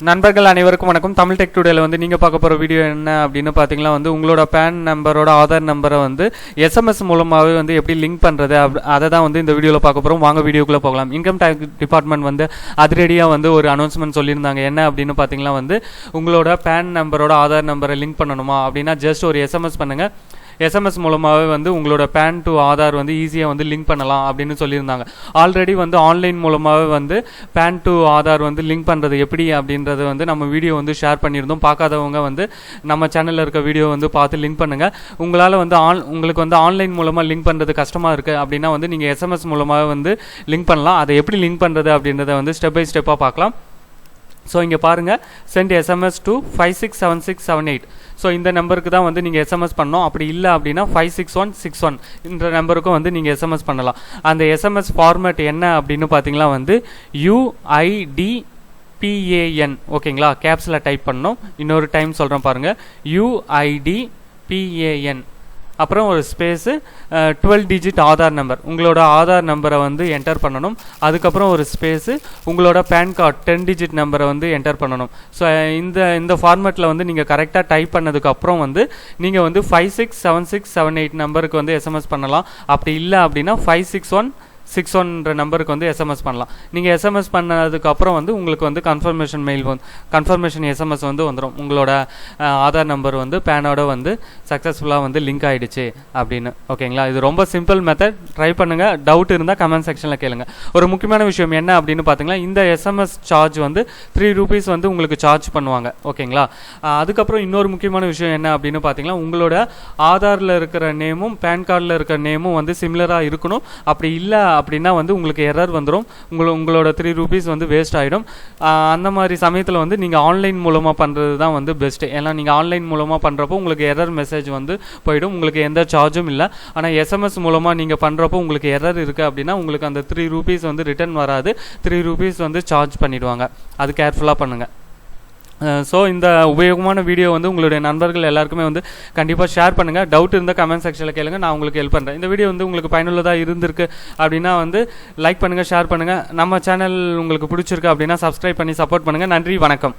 நண்பர்கள் அனைவருக்கும் வணக்கம். தமிழ் டெக் டுடேல வந்து நீங்கள் பார்க்க போகிற வீடியோ என்ன அப்படின்னு பார்த்தீங்கன்னா வந்து உங்களோட பேன் நம்பரோட ஆதார் நம்பரை வந்து எஸ்எம்எஸ் மூலமாகவே வந்து எப்படி லிங்க் பண்ணுறது அப் அதை தான் வந்து இந்த வீடியோவில் பார்க்க போகிறோம் வாங்க வீடியோக்குள்ளே போகலாம். இன்கம் டேக்ஸ் டிபார்ட்மெண்ட் வந்து அதிரடியாக வந்து ஒரு அனௌன்ஸ்மெண்ட் சொல்லியிருந்தாங்க. என்ன அப்படின்னு பார்த்தீங்கன்னா வந்து உங்களோட பேன் நம்பரோட ஆதார் நம்பரை லிங்க் பண்ணணுமா அப்படின்னா ஜஸ்ட் ஒரு எஸ்எம்எஸ் பண்ணுங்கள் எஸ்எம்எஸ் மூலமாகவே வந்து உங்களோட பேன் டு ஆதார் வந்து ஈஸியாக வந்து லிங்க் பண்ணலாம் அப்படின்னு சொல்லியிருந்தாங்க. ஆல்ரெடி வந்து ஆன்லைன் மூலமாகவே வந்து பேன் டு ஆதார் வந்து லிங்க் பண்ணுறது எப்படி அப்படின்றது வந்து நம்ம வீடியோ வந்து ஷேர் பண்ணியிருந்தோம். பார்க்காதவங்க வந்து நம்ம சேனலில் இருக்க வீடியோ வந்து பார்த்து லிங்க் பண்ணுங்கள் உங்களால் வந்து ஆன் உங்களுக்கு வந்து ஆன்லைன் மூலமாக லிங்க் பண்ணுறது கஷ்டமாக இருக்குது அப்படின்னா வந்து நீங்கள் எஸ்எம்எஸ் மூலமாக வந்து லிங்க் பண்ணலாம். அதை எப்படி லிங்க் பண்ணுறது அப்படின்றத வந்து ஸ்டெப் பை ஸ்டெப்பாக பார்க்கலாம். ஸோ இங்கே பாருங்கள் send SMS to five six seven six seven eight so இந்த நம்பருக்கு தான் வந்து நீங்கள் எஸ்எம்எஸ் பண்ணோம் அப்படி இல்லை அப்படின்னா five six one six one இந்த நம்பருக்கும் வந்து நீங்கள் எஸ்எம்எஸ் பண்ணலாம். அந்த எஸ்எம்எஸ் ஃபார்மேட் என்ன அப்படின்னு பார்த்தீங்கன்னா வந்து யூஐடி பிஏஎன் ஓகேங்களா கேப்ஸில் டைப் பண்ணோம் இன்னொரு டைம் சொல்கிறேன் பாருங்கள் யூஐடி பிஏஎன் அப்புறம் ஒரு space twelve digit Aadhaar number உங்களோட ஆதார் நம்பரை வந்து என்டர் பண்ணணும். அதுக்கப்புறம் ஒரு ஸ்பேஸு உங்களோட பேன் கார்டு டென் டிஜிட் நம்பரை வந்து என்டர் பண்ணணும். ஸோ இந்த இந்த ஃபார்மேட்டில் வந்து நீங்கள் கரெக்டாக டைப் பண்ணதுக்கப்புறம் வந்து நீங்கள் வந்து five six seven six seven eight நம்பருக்கு வந்து எஸ்எம்எஸ் பண்ணலாம். அப்படி இல்லை அப்படின்னா ஃபைவ் சிக்ஸ் ஒன் சிக்ஸ் ஒன்ற நம்பருக்கு வந்து எஸ்எம்எஸ் பண்ணலாம். நீங்கள் எஸ்எம்எஸ் பண்ணதுக்கப்புறம் வந்து உங்களுக்கு வந்து கன்ஃபர்மேஷன் மெயில் வந்து கன்ஃபர்மேஷன் எஸ்எம்எஸ் வந்து வந்துடும் உங்களோட ஆதார் நம்பர் வந்து பேனோட வந்து சக்ஸஸ்ஃபுல்லாக வந்து லிங்க் ஆகிடுச்சு அப்படின்னு. ஓகேங்களா? இது ரொம்ப சிம்பிள் மெத்தட் ட்ரை பண்ணுங்கள் டவுட் இருந்தால் கமெண்ட் செக்ஷனில் கேளுங்க. ஒரு முக்கியமான விஷயம் என்ன அப்படின்னு பார்த்தீங்கன்னா இந்த எஸ்எம்எஸ் சார்ஜ் வந்து த்ரீ ருபீஸ் வந்து உங்களுக்கு சார்ஜ் பண்ணுவாங்க. ஓகேங்களா? அதுக்கப்புறம் இன்னொரு முக்கியமான விஷயம் என்ன அப்படின்னு பார்த்தீங்கன்னா உங்களோட ஆதாரில் இருக்கிற நேமும் பேன் கார்டில் இருக்கிற நேமும் வந்து சிமிலராக இருக்கணும். அப்படி இல்லை அப்படின்னா வந்து உங்களுக்கு எரர் வந்துடும் உங்கள உங்களோட த்ரீ ருபீஸ் வந்து வேஸ்ட் ஆகிடும் அந்த மாதிரி சமயத்தில் வந்து நீங்கள் ஆன்லைன் மூலமாக பண்ணுறது தான் வந்து பெஸ்ட்டு ஏன்னா நீங்கள் ஆன்லைன் மூலமாக பண்ணுறப்போ உங்களுக்கு எரர் மெசேஜ் வந்து போயிடும். உங்களுக்கு எந்த சார்ஜும் இல்லை. ஆனால் எஸ்எம்எஸ் மூலமாக நீங்கள் பண்ணுறப்போ உங்களுக்கு எரர் இருக்குது அப்படின்னா உங்களுக்கு அந்த த்ரீ ருபீஸ் வந்து ரிட்டர்ன் வராது. த்ரீ ருபீஸ் வந்து சார்ஜ் பண்ணிவிடுவாங்க அது கேர்ஃபுல்லாக பண்ணுங்கள் ஸோ இந்த உபயோகமான வீடியோ வந்து உங்களுடைய நண்பர்கள் எல்லாருக்குமே வந்து கண்டிப்பாக ஷேர் பண்ணுங்கள் டவுட் இருந்தால் கமெண்ட் செக்ஷனில் கேளுங்க. நான் உங்களுக்கு ஹெல்ப் பண்ணுறேன் இந்த வீடியோ வந்து உங்களுக்கு பயனுள்ளதாக இருந்திருக்கு அப்படின்னா வந்து லைக் பண்ணுங்கள் ஷேர் பண்ணுங்கள் நம்ம சேனல் உங்களுக்கு பிடிச்சிருக்கு அப்படின்னா சப்ஸ்கிரைப் பண்ணி சப்போர்ட் பண்ணுங்கள் நன்றி வணக்கம்.